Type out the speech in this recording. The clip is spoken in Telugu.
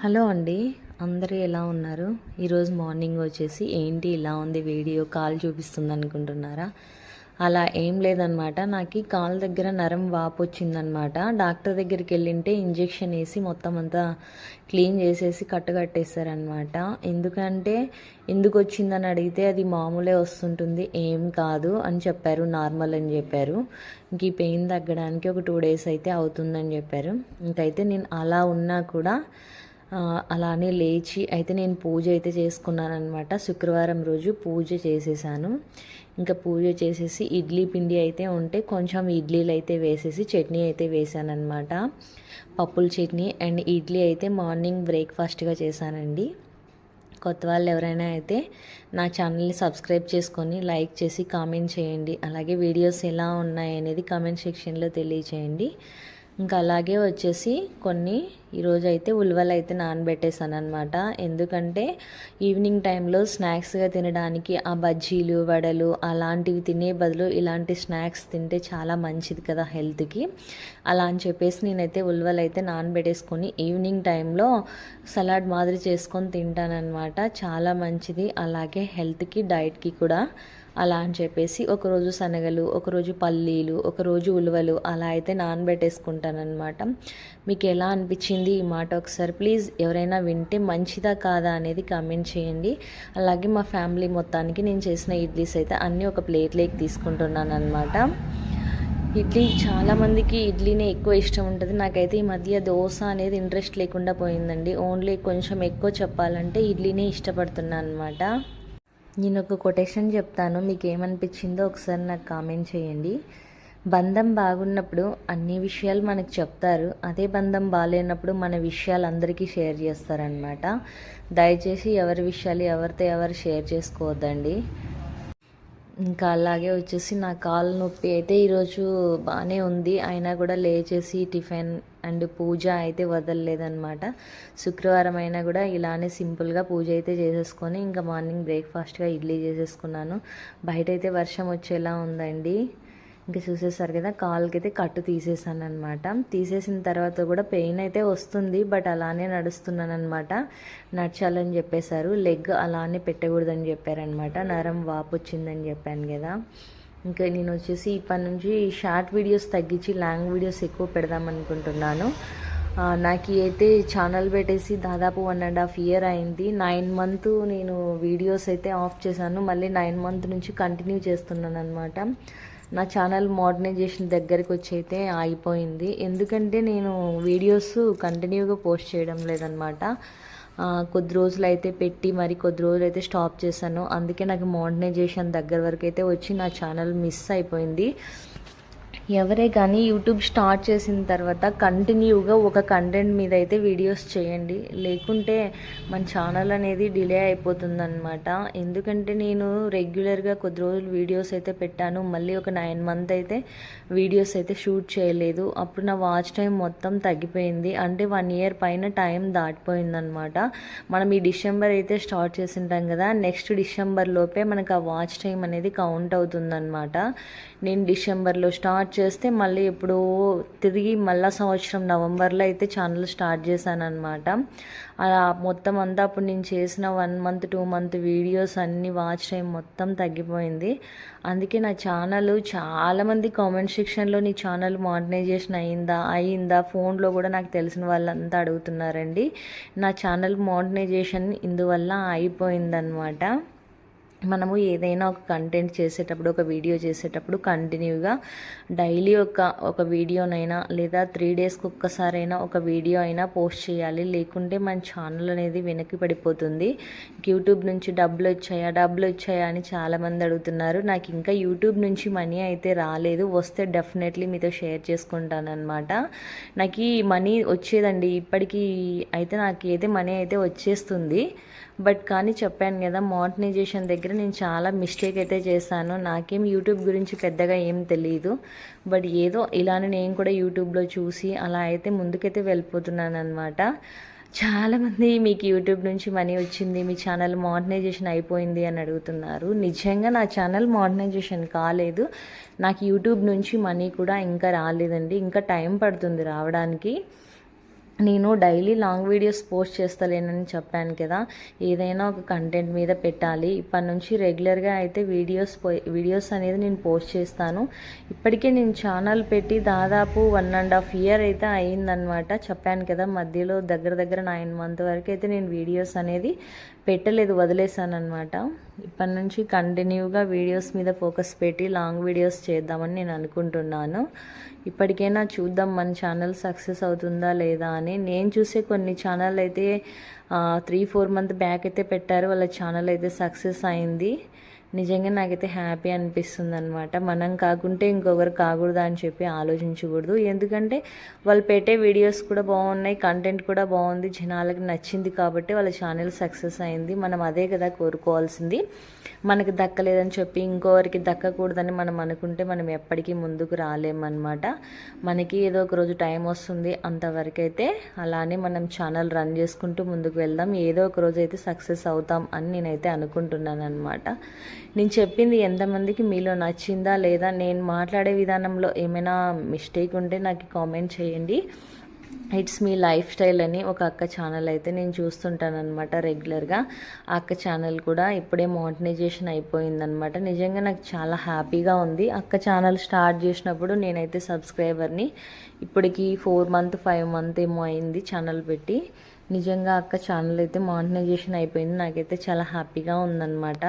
హలో అండి అందరూ ఎలా ఉన్నారు? ఈరోజు మార్నింగ్ వచ్చేసి ఏంటి ఇలా ఉంది వీడియో కాల్ చూపిస్తుంది అనుకుంటున్నారా? అలా ఏం లేదనమాట. నాకు కాల్ దగ్గర నరం వాపు వచ్చిందనమాట. డాక్టర్ దగ్గరికి వెళ్ళింటే ఇంజెక్షన్ వేసి మొత్తం అంతా క్లీన్ చేసేసి కట్టగట్టేశారనమాట ఎందుకంటే ఎందుకు వచ్చిందని అడిగితే అది మామూలే వస్తుంటుంది ఏం కాదు అని చెప్పారు నార్మల్ అని చెప్పారు. ఇంక ఈ పెయిన్ తగ్గడానికి ఒక టూ డేస్ అయితే అవుతుందని చెప్పారు. ఇంకైతే నేను అలా ఉన్నా కూడా అలానే లేచి అయితే నేను పూజ అయితే చేసుకున్నాను అనమాట శుక్రవారం రోజు పూజ చేసేసాను. ఇంకా పూజ చేసేసి ఇడ్లీ పిండి అయితే ఉంటే కొంచెం ఇడ్లీలు అయితే వేసేసి చట్నీ అయితే వేసాను అనమాట పప్పుల చట్నీ అండ్ ఇడ్లీ అయితే మార్నింగ్ బ్రేక్ఫాస్ట్గా చేశానండి. కొత్త వాళ్ళు ఎవరైనా అయితే నా ఛానల్ని సబ్స్క్రైబ్ చేసుకొని లైక్ చేసి కామెంట్ చేయండి. అలాగే వీడియోస్ ఎలా ఉన్నాయి అనేది కామెంట్ సెక్షన్లో తెలియచేయండి. ఇంకా అలాగే వచ్చేసి కొన్ని ఈరోజు అయితే ఉల్వలు అయితే నానబెట్టేసాను అనమాట ఎందుకంటే ఈవినింగ్ టైంలో స్నాక్స్గా తినడానికి ఆ బజ్జీలు వడలు అలాంటివి తినే బదులు ఇలాంటి స్నాక్స్ తింటే చాలా మంచిది కదా హెల్త్కి. అలా అని చెప్పేసి నేనైతే ఉల్వలు అయితే నానబెట్టేసుకొని ఈవినింగ్ టైంలో సలాడ్ మాదిరి చేసుకొని తింటానన్నమాట. చాలా మంచిది. అలాగే హెల్త్కి డైట్కి కూడా అలా అని చెప్పేసి ఒకరోజు శనగలు ఒకరోజు పల్లీలు ఒకరోజు ఉలవలు అలా అయితే నానబెట్టేసుకుంటానమాట మీకు ఎలా అనిపించింది ఈ మాట ఒకసారి ప్లీజ్ ఎవరైనా వింటే మంచిదా కాదా అనేది కామెంట్ చేయండి. అలాగే మా ఫ్యామిలీ మొత్తానికి నేను చేసిన ఇడ్లీస్ అయితే అన్నీ ఒక ప్లేట్లోకి తీసుకుంటున్నాను అనమాట ఇడ్లీ చాలామందికి ఇడ్లీనే ఎక్కువ ఇష్టం ఉంటుంది. నాకైతే ఈ మధ్య దోశ అనేది ఇంట్రెస్ట్ లేకుండా పోయిందండి. ఓన్లీ కొంచెం ఎక్కువ చెప్పాలంటే ఇడ్లీనే ఇష్టపడుతున్నాను అనమాట నేను ఒక కొటేషన్ చెప్తాను. మీకు ఏమనిపించిందో ఒకసారి నాకు కామెంట్ చేయండి. బంధం బాగున్నప్పుడు అన్ని విషయాలు మనకు చెప్తారు. అదే బంధం బాగాలేనప్పుడు మన విషయాలు అందరికీ షేర్ చేస్తారనమాట దయచేసి ఎవరి విషయాలు ఎవరితో ఎవరు షేర్ చేసుకోవద్దండి. ఇంకా అలాగే వచ్చేసి నా కాలు నొప్పి అయితే ఈరోజు బాగానే ఉంది. అయినా కూడా లేచేసి టిఫిన్ అండ్ పూజ అయితే వదలలేదనమాట శుక్రవారం అయినా కూడా ఇలానే సింపుల్గా పూజ అయితే చేసేసుకొని ఇంకా మార్నింగ్ బ్రేక్ఫాస్ట్గా ఇడ్లీ చేసేసుకున్నాను. బయట అయితే వర్షం వచ్చేలా ఉందండి. ఇంకా చూసేసారు కదా కాలుకైతే కట్టు తీసేసాను అనమాట తీసేసిన తర్వాత కూడా పెయిన్ అయితే వస్తుంది బట్ అలానే నడుస్తున్నాను అనమాట నడచాలని చెప్పేశారు. లెగ్ అలానే పెట్టకూడదని చెప్పారనమాట నరం వాపు వచ్చిందని చెప్పాను కదా. ఇంకా నేను వచ్చేసి ఇప్పటి నుంచి షార్ట్ వీడియోస్ తగ్గించి లాంగ్ వీడియోస్ ఎక్కువ పెడదాం అనుకుంటున్నాను. నాకు అయితే ఛానల్ పెట్టేసి దాదాపు వన్ అండ్ హాఫ్ ఇయర్ అయింది. నైన్ మంత్ నేను వీడియోస్ అయితే ఆఫ్ చేశాను. మళ్ళీ నైన్ మంత్ నుంచి కంటిన్యూ చేస్తున్నాను అనమాట నా ఛానల్ మోడర్నైజేషన్ దగ్గరికి వచ్చి అయితే ఆగిపోయింది. ఎందుకంటే నేను వీడియోస్ కంటిన్యూగా పోస్ట్ చేయడం లేదనమాట కొద్ది రోజులు అయితే పెట్టి మరి కొద్ది రోజులు అయితే స్టాప్ చేశాను. అందుకే నాకు మోడనైజేషన్ దగ్గర వరకు అయితే వచ్చి నా ఛానల్ మిస్ అయిపోయింది. ఎవరే కానీ యూట్యూబ్ స్టార్ట్ చేసిన తర్వాత కంటిన్యూగా ఒక కంటెంట్ మీద అయితే వీడియోస్ చేయండి. లేకుంటే మన ఛానల్ అనేది డిలే అయిపోతుందన్నమాట. ఎందుకంటే నేను రెగ్యులర్గా కొద్ది రోజులు వీడియోస్ అయితే పెట్టాను. మళ్ళీ ఒక నైన్ మంత్ అయితే వీడియోస్ అయితే షూట్ చేయలేదు. అప్పుడు నా వాచ్ టైం మొత్తం తగ్గిపోయింది. అంటే వన్ ఇయర్ పైన టైం దాటిపోయిందనమాట మనం ఈ డిసెంబర్ అయితే స్టార్ట్ చేసింటాం కదా నెక్స్ట్ డిసెంబర్లోపే మనకు ఆ వాచ్ టైం అనేది కౌంట్ అవుతుందన్నమాట. నేను డిసెంబర్లో స్టార్ట్ చేస్తే మళ్ళీ ఇప్పుడు తిరిగి మళ్ళా సంవత్సరం నవంబర్లో అయితే ఛానల్ స్టార్ట్ చేశాను అనమాట అలా మొత్తం అంతా అప్పుడు నేను చేసిన one month two month videos అన్ని వాచ్ టైం మొత్తం తగ్గిపోయింది. అందుకే నా ఛానల్ చాలామంది కామెంట్ సెక్షన్లో నీ ఛానల్ మానిటైజేషన్ అయిందా అయిందా? ఫోన్లో కూడా నాకు తెలిసిన వాళ్ళంతా అడుగుతున్నారండి. నా ఛానల్ మానిటైజేషన్ ఇందువల్ల అయిపోయిందనమాట మనము ఏదైనా ఒక కంటెంట్ చేసేటప్పుడు ఒక వీడియో చేసేటప్పుడు కంటిన్యూగా డైలీ ఒక ఒక వీడియోనైనా లేదా త్రీ డేస్కి ఒక్కసారైనా ఒక వీడియో అయినా పోస్ట్ చేయాలి. లేకుంటే మన ఛానల్ అనేది వెనక్కి పడిపోతుంది. యూట్యూబ్ నుంచి డబ్బులు వచ్చాయా డబ్బులు వచ్చాయా అని చాలామంది అడుగుతున్నారు. నాకు ఇంకా యూట్యూబ్ నుంచి మనీ అయితే రాలేదు. వస్తే డెఫినెట్లీ మీతో షేర్ చేసుకుంటాను అనమాట నాకు ఈ మనీ వచ్చేదండి. ఇప్పటికీ అయితే నాకు అయితే మనీ అయితే వచ్చేస్తుంది. బట్ కానీ చెప్పాను కదా మోటనైజేషన్ దగ్గర నేను చాలా మిస్టేక్ అయితే చేశాను. నాకేం యూట్యూబ్ గురించి పెద్దగా ఏం తెలియదు బట్ ఏదో ఇలానే నేను కూడా యూట్యూబ్లో చూసి అలా అయితే ముందుకైతే వెళ్ళిపోతున్నాను అనమాట చాలామంది మీకు యూట్యూబ్ నుంచి మనీ వచ్చింది మీ ఛానల్ మోడర్నైజేషన్ అయిపోయింది అని అడుగుతున్నారు. నిజంగా నా ఛానల్ మోడర్నైజేషన్ కాలేదు. నాకు యూట్యూబ్ నుంచి మనీ కూడా ఇంకా రాలేదండి. ఇంకా టైం పడుతుంది రావడానికి. నేను డైలీ లాంగ్ వీడియోస్ పోస్ట్ చేస్తలేనని చెప్పాను కదా. ఏదైనా ఒక కంటెంట్ మీద పెట్టాలి. ఇప్పటి నుంచి రెగ్యులర్గా అయితే వీడియోస్ వీడియోస్ అనేది నేను పోస్ట్ చేస్తాను. ఇప్పటికే నేను ఛానల్ పెట్టి దాదాపు వన్ అండ్ హాఫ్ ఇయర్ అయితే అయిందనమాట చెప్పాను కదా మధ్యలో దగ్గర దగ్గర నైన్ మంత్ వరకు అయితే నేను వీడియోస్ అనేది పెట్టలేదు వదిలేసాను ఇప్పటి నుంచి కంటిన్యూగా వీడియోస్ మీద ఫోకస్ పెట్టి లాంగ్ వీడియోస్ చేద్దామని నేను అనుకుంటున్నాను. ఇప్పటికైనా చూద్దాం మన ఛానల్ సక్సెస్ అవుతుందా లేదా అని. నేను చూసే కొన్ని ఛానల్ అయితే త్రీ ఫోర్ మంత్ బ్యాక్ అయితే పెట్టారు. వాళ్ళ ఛానల్ అయితే సక్సెస్ అయింది. నిజంగా నాకైతే హ్యాపీ అనిపిస్తుంది అనమాట మనం కాకుంటే ఇంకొకరు కాకూడదు అని చెప్పి ఆలోచించకూడదు. ఎందుకంటే వాళ్ళు పెట్టే వీడియోస్ కూడా బాగున్నాయి కంటెంట్ కూడా బాగుంది జనాలకి నచ్చింది కాబట్టి వాళ్ళ ఛానల్ సక్సెస్ అయింది. మనం అదే కదా కోరుకోవాల్సింది. మనకి దక్కలేదని చెప్పి ఇంకొకరికి దక్కకూడదని మనం అనుకుంటే మనం ఎప్పటికీ ముందుకు రాలేమన్నమాట. మనకి ఏదో ఒక రోజు టైం వస్తుంది అంతవరకైతే అలానే మనం ఛానల్ రన్ చేసుకుంటూ ముందుకు వెళ్దాం. ఏదో ఒక రోజు అయితే సక్సెస్ అవుతాం అని నేనైతే అనుకుంటున్నాను అనమాట నేను చెప్పింది ఎంతమందికి మీలో నచ్చిందా లేదా నేను మాట్లాడే విధానంలో ఏమైనా మిస్టేక్ ఉంటే నాకు కామెంట్ చేయండి. ఇట్స్ మీ లైఫ్ స్టైల్ అని ఒక అక్క ఛానల్ అయితే నేను చూస్తుంటాను అనమాట రెగ్యులర్గా ఆ అక్క ఛానల్ కూడా ఇప్పుడే మోటనైజేషన్ అయిపోయిందనమాట నిజంగా నాకు చాలా హ్యాపీగా ఉంది. అక్క ఛానల్ స్టార్ట్ చేసినప్పుడు నేనైతే సబ్స్క్రైబర్ని ఇప్పటికి ఫోర్ మంత్ ఫైవ్ మంత్ ఏమో అయింది ఛానల్ పెట్టి. నిజంగా అక్క ఛానల్ అయితే మానిటైజేషన్ అయిపోయింది. నాకైతే చాలా హ్యాపీగా ఉందన్నమాట.